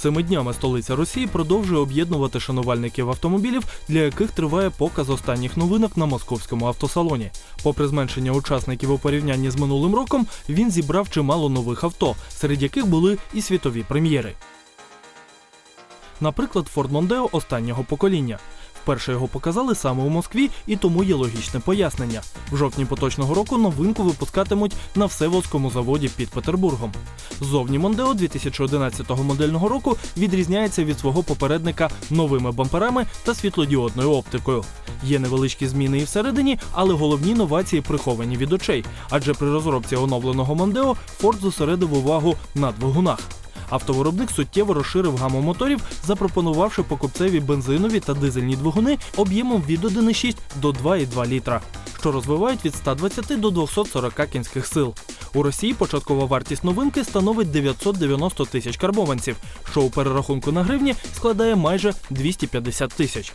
Цими днями столиця Росії продовжує об'єднувати шанувальників автомобілів, для яких триває показ останніх новинок на московському автосалоні. Попри зменшення учасників у порівнянні з минулим роком, він зібрав чимало нових авто, серед яких були і світові прем'єри. Наприклад, Ford Mondeo останнього покоління. Вперше його показали саме у Москві, і тому є логічне пояснення. В жовтні поточного року новинку випускатимуть на Всеволзькому заводі під Петербургом. Зовні Мондео 2011 модельного року відрізняється від свого попередника новими бамперами та світлодіодною оптикою. Є невеличкі зміни і всередині, але головні новації приховані від очей. Адже при розробці оновленого Мондео Форд зосередив увагу на двигунах. Автовиробник суттєво розширив гаму моторів, запропонувавши покупцеві бензинові та дизельні двигуни об'ємом від 1,6 до 2,2 літра, що розвивають від 120 до 240 кінських сил. У Росії початкова вартість новинки становить 990 тисяч карбованців, що у перерахунку на гривні складає майже 250 тисяч.